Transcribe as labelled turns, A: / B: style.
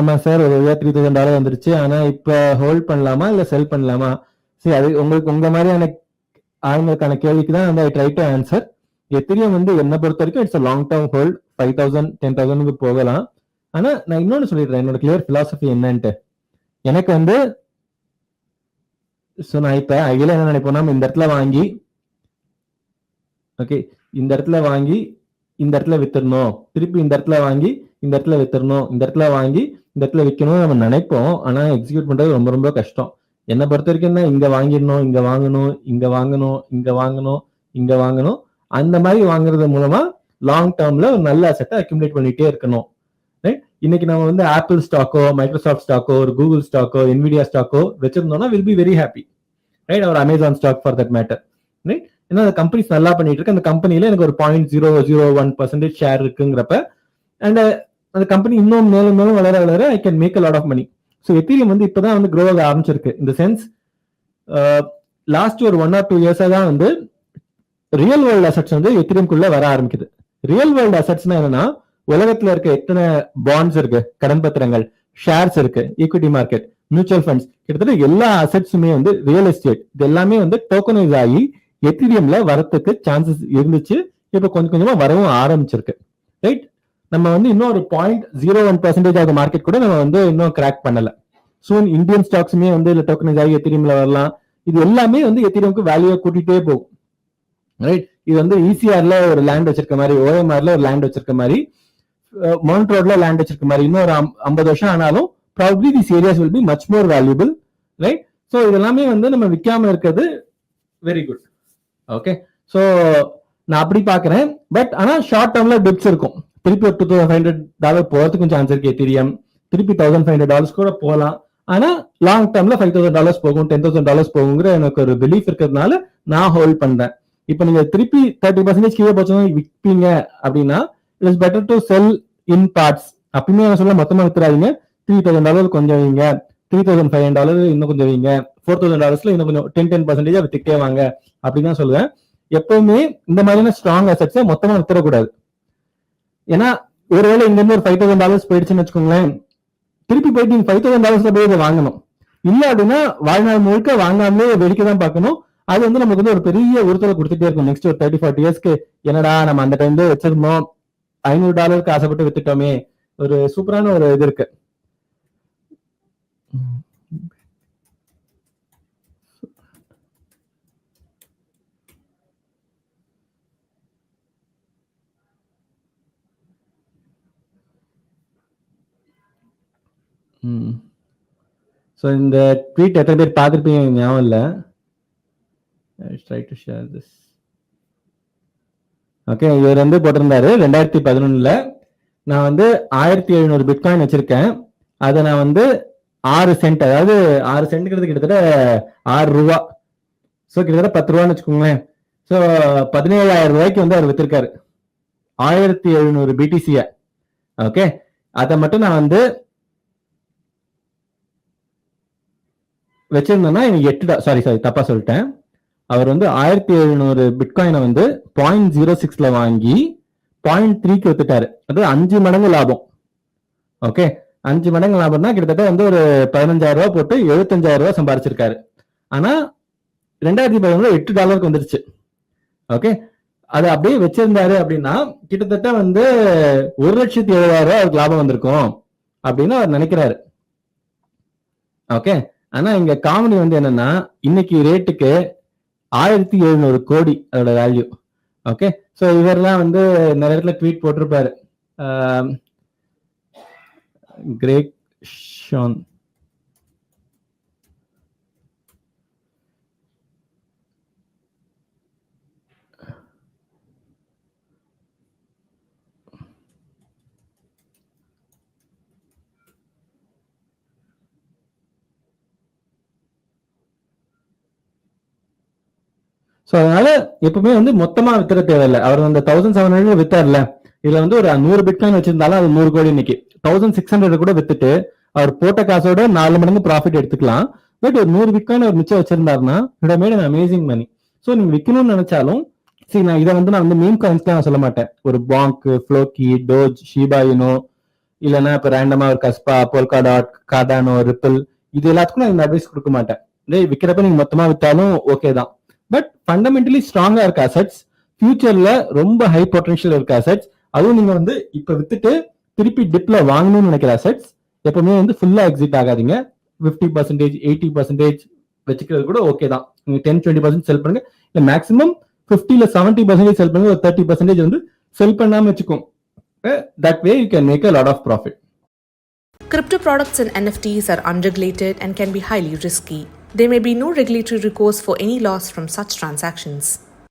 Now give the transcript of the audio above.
A: ஆமா சார் ஒரு வழியா த்ரீ தௌசண்ட் டாலர் வந்துருச்சு. ஆனா இப்ப ஹோல்ட் பண்ணலாமா இல்ல செல் பண்ணலாமா? சரி அது உங்களுக்கு உங்க மாதிரியான ஆளுங்களுக்கான கேள்விக்கு தான் வந்து I try to answer Ethereum வந்து என்ன பொறுத்த வரைக்கும் it's long term hold five thousand ten தௌசண்ட்க்கு போகலாம். ஆனா நான் இன்னொன்னு சொல்லிடுறேன். என்னோட கிளியர் பிலாசபி என்னன்ட்டு. எனக்கு வந்து ஸோ நான் இப்ப அகில என்ன நினைப்போம்னா இந்த இடத்துல வாங்கி ஓகே இந்த இடத்துல வாங்கி இந்த இடத்துல வித்துடணும். திருப்பி இந்த இடத்துல வாங்கி இந்த இடத்துல வித்துடணும். இந்த இடத்துல வாங்கி இந்த இடத்துல விற்கணும்னு நம்ம நினைப்போம். ஆனா எக்ஸிக்யூட் பண்றது ரொம்ப ரொம்ப கஷ்டம். என்னை பொறுத்த வரைக்கும் தான் இங்க வாங்கிடணும் இங்க வாங்கணும் இங்க வாங்கணும் இங்க வாங்கணும் இங்க வாங்கணும். அந்த மாதிரி வாங்குறது மூலமா லாங் டேர்ம்ல ஒரு நல்ல அசெட்டை அக்யூமுலேட் பண்ணிட்டே இருக்கணும். ரைட் இன்னைக்கு நம்ம வந்து ஆப்பிள் ஸ்டாக்கோ மைக்ரோசாஃப்ட் ஸ்டாக்கோ ஒரு கூகுள் ஸ்டாக்கோ என்விடியா ஸ்டாக்கோ வச்சிருந்தோம்னா will be very happy right our Amazon stock for that matter right ஏன்னா அந்த கம்பெனிஸ் நல்லா பண்ணிட்டு இருக்கு. அந்த கம்பெனில எனக்கு ஒரு point zero zero one percentage share இருக்குங்கிறப்ப and அந்த கம்பெனி இன்னும் மேலும் மேலும் வளர வளர I can make a lot of money so Ethereum வந்து இப்போதான் வந்து க்ரோ ஆக ஆரம்பிச்சிருக்கு. இந்த சென்ஸ் லாஸ்ட் ஒரு ஒன் ஆர் டூ இயர்ஸாக தான் வந்து ரியல் வேர்ல்டு அசட்ஸ் வந்து எத்திரியம்குள்ள வர ஆரம்பிக்குது. ரியல் வேர்ல்டு அசட்ஸ்னா என்னன்னா உலகத்துல இருக்க எத்தனை பாண்ட்ஸ் இருக்கு? கடன் பத்திரங்கள் ஷேர்ஸ் இருக்கு ஈக்விட்டி மார்க்கெட் மியூச்சுவல் ஃபண்ட்ஸ் கிட்டத்தட்ட எல்லா அசட்ஸுமே வந்து ரியல் எஸ்டேட் இது எல்லாமே வந்து டோக்கனைஸ் ஆகி எத்திரியம்ல வரத்துக்கு சான்சஸ் இருந்துச்சு. இப்போ கொஞ்சம் கொஞ்சமா வரவும் ஆரம்பிச்சிருக்கு. ரைட் நம்ம வந்து இன்னும் ஒரு பாயிண்ட் ஜீரோ ஒன் பர்சன்டேஜ் ஆக மார்க்கெட் கூட நம்ம வந்து இன்னும் கிராக் பண்ணல. சூன் இந்தியன் ஸ்டாக்ஸுமே வந்து இல்ல டோக்கனைஸ் ஆகி எத்திரியம்ல வரலாம். இது எல்லாமே வந்து எத்திரியமுக்கு வேல்யூ கூட்டிகிட்டே போகும். ரைட் இது வந்து இசிஆர்ல ஒரு லேண்ட் வச்சிருக்க மாதிரி ஓஎம்ஆர்ல ஒரு லேண்ட் வச்சிருக்க மாதிரி மவுண்ட் ரோட்ல லேண்ட் வச்சிருக்க மாதிரி இன்னும் ஒரு ஐம்பது வருஷம் ஆனாலும் probably this areas will be much more valuable right so இதெல்லாமே வந்து நம்ம விற்காம இருக்கிறது வெரி குட் ஓகே ஸோ நான் அப்படி பாக்குறேன் பட் ஆனா ஷார்ட் டேர்ம்ல டிப்ஸ் இருக்கும். திருப்பி ஒரு two thousand five hundred dollar போறதுக்கும் சான்ஸ் இருக்கு எத்திரியம் திருப்பி தௌசண்ட் ஃபைவ் ஹண்ட்ரட் டாலர்ஸ் கூட போகலாம். ஆனா லாங் டேர்ம்ல ஃபைவ் தௌசண்ட் டாலர்ஸ் போகும் டென் தௌசண்ட் டாலர்ஸ் போகுங்கிற எனக்கு ஒரு பிலீஃப் இருக்கிறதுனால நான் ஹோல்ட் பண்றேன். இப்போ நீங்க திருப்பி தேர்ட்டி பர்சன்டேஜ் கீழே போச்சு விற்பீங்க அப்படின்னா it is better to sell in parts அப்பயுமே நான் சொல்ல மொத்தமா வித்துறாதீங்க. த்ரீ தௌசண்ட் டாலர் கொஞ்சம் வைங்க. Three thousand five hundred dollar இன்னும் கொஞ்சம் வைங்க. ஃபோர் தௌசண்ட் டாலர்ஸ்ல இன்னும் கொஞ்சம் டென் டென் பர்சன்டேஜ் வித்துக்கிட்டே வாங்க. அப்படின்னு தான் சொல்லுவேன். எப்பவுமே இந்த மாதிரியான ஸ்ட்ராங் அசட்ஸை மொத்தமா வித்துறக்கூடாது. ஏன்னா ஒருவேளை இங்க இருந்து ஒரு ஃபைவ் தௌசண்ட் டாலர்ஸ் போயிடுச்சுன்னு வச்சுக்கோங்களேன் திருப்பி போயிட்டு நீங்க ஃபைவ் தௌசண்ட் டாலர்ஸ்ல போய் இதை வாங்கணும். இல்ல அப்படின்னா வாழ்நாள் முழுக்க வாங்காமலே வெடிக்க தான் பார்க்கணும். அது வந்து நமக்கு வந்து ஒரு பெரிய உறுத்தலை கொடுத்துட்டே இருக்கும். நெக்ஸ்ட் ஒரு தேர்ட்டி ஃபார்ட்டி இயர்ஸ்க்கு என்னடா நம்ம அந்த டைம்ல வச்சிருந்தோம். ஐநூறு டாலருக்கு ஆசைப்பட்டு வித்துட்டோமே. ஒரு சூப்பரான ஒரு இது இருக்கு. ஸோ இந்த ட்வீட் எத்தனை பேர் பார்த்துருப்பீங்க ஞாபகம் இல்லை. Try to share this okay இவர் வந்து போட்டிருந்தாரு ரெண்டாயிரத்தி பதினொன்னுல. நான் வந்து ஆயிரத்தி எழுநூறு பிட்காயின் வச்சிருக்கேன். அதை நான் வந்து ஆறு சென்ட் அதாவது ஆறு சென்ட்ங்கிறது கிட்டத்தட்ட ஆறு ரூபா. ஸோ கிட்டத்தட்ட பத்து ரூபான்னு வச்சுக்கோங்களேன். ஸோ பதினேழாயிரம் ரூபாய்க்கு வந்து அவர் வித்திருக்காரு. ஆயிரத்தி எழுநூறு பிடிசிய ஓகே அதை மட்டும் நான் வந்து வச்சிருந்தேன்னா எனக்கு எட்டு சாரி சாரி தப்பா சொல்லிட்டேன். அவர் வந்து ஆயிரத்தி எழுநூறு பிட்காயினை வந்து பாயிண்ட் ஜீரோ சிக்ஸ்ல வாங்கி பாயிண்ட் த்ரீக்கு வித்துட்டாரு. அது அஞ்சு மடங்கு லாபம். ஓகே அஞ்சு மடங்கு லாபம்னா கிட்டத்தட்ட வந்து ஒரு பதினஞ்சாயிரம் ரூபாய் போட்டு எழுபத்தஞ்சாயிரம் ரூபாய் சம்பாரிச்சிருக்காரு. ஆனா ரெண்டாயிரத்தி பதினொன்று எட்டு டாலருக்கு வந்துருச்சு. ஓகே அது அப்படியே வச்சிருந்தாரு அப்படின்னா கிட்டத்தட்ட வந்து ஒரு லட்சத்தி எழுபதாயிரம் ரூபாய் அவருக்கு லாபம் வந்திருக்கும் அப்படின்னு அவர் நினைக்கிறாரு. ஓகே ஆனா இங்க காமெடி வந்து என்னன்னா இன்னைக்கு ரேட்டுக்கு ஆயிரத்தி எழுநூறு கோடி அதோட வேல்யூ ஓகே ஸோ இவர்லாம் வந்து நிறைய இடத்துல ட்வீட் போட்டிருப்பாரு. கிரேக் ஷான் ஸோ அதனால எப்பவுமே வந்து மொத்தமா வித்துற தேவையில்லை. அவர் அந்த தௌசண்ட் செவன் ஹண்ட்ரட் வித்தார்ல. இதுல வந்து ஒரு நூறு பிட்காயின் வச்சிருந்தாலும் அது நூறு கோடி இன்னைக்கு. தௌசண்ட் சிக்ஸ் ஹண்ட்ரட் கூட வித்துட்டு அவர் போட்ட காசோட நாலு மடங்கு ப்ராஃபிட் எடுத்துக்கலாம். பட் ஒரு நூறு பிட்காயின் ஒரு மிச்சம் வச்சிருந்தாருன்னா it made amazing money so நீங்க விற்கணும்னு நினைச்சாலும் சரி நான் இதை வந்து நான் வந்து மீம் காயின்ஸ்லாம் நான் சொல்ல மாட்டேன். ஒரு பாங்க் ஃப்ளோக்கி டோஜ் ஷீபாயினோ இல்லைன்னா இப்ப ரேண்டமா ஒரு Kaspa Polkadot Cardano Ripple இது எல்லாத்துக்கும் நான் இந்த அட்வைஸ் கொடுக்க மாட்டேன். டேய் விற்கிறப்ப நீங்க மொத்தமா வித்தாலும் ஓகே தான். பட் ஃபண்டமெண்டலி ஸ்ட்ராங்கா இருக்க அசட்ஸ் ஃபியூச்சர்ல ரொம்ப ஹை பொட்டன்ஷியல் இருக்க அசட்ஸ் அதுவும் நீங்க வந்து இப்ப வித்துட்டு திருப்பி டிப்ல வாங்கணும்னு நினைக்கிற அசட்ஸ் எப்பவுமே வந்து ஃபுல்லா எக்ஸிட் ஆகாதீங்க. ஃபிஃப்டி பர்சன்டேஜ் எயிட்டி பர்சன்டேஜ் வச்சுக்கிறது கூட ஓகே தான். நீங்க டென் டுவெண்ட்டி பர்சன்ட் செல் பண்ணுங்க. இல்ல மேக்ஸிமம் ஃபிஃப்டில செவன்டி பர்சன்டேஜ் செல் பண்ணுங்க ஒரு தேர்ட்டி பர்சன்டேஜ் வந்து செல் பண்ணாம வச்சுக்கோங்க. That way you can make a lot of profit
B: Crypto products and NFTs are unregulated and can be highly risky. There may be no regulatory recourse for any loss from such transactions.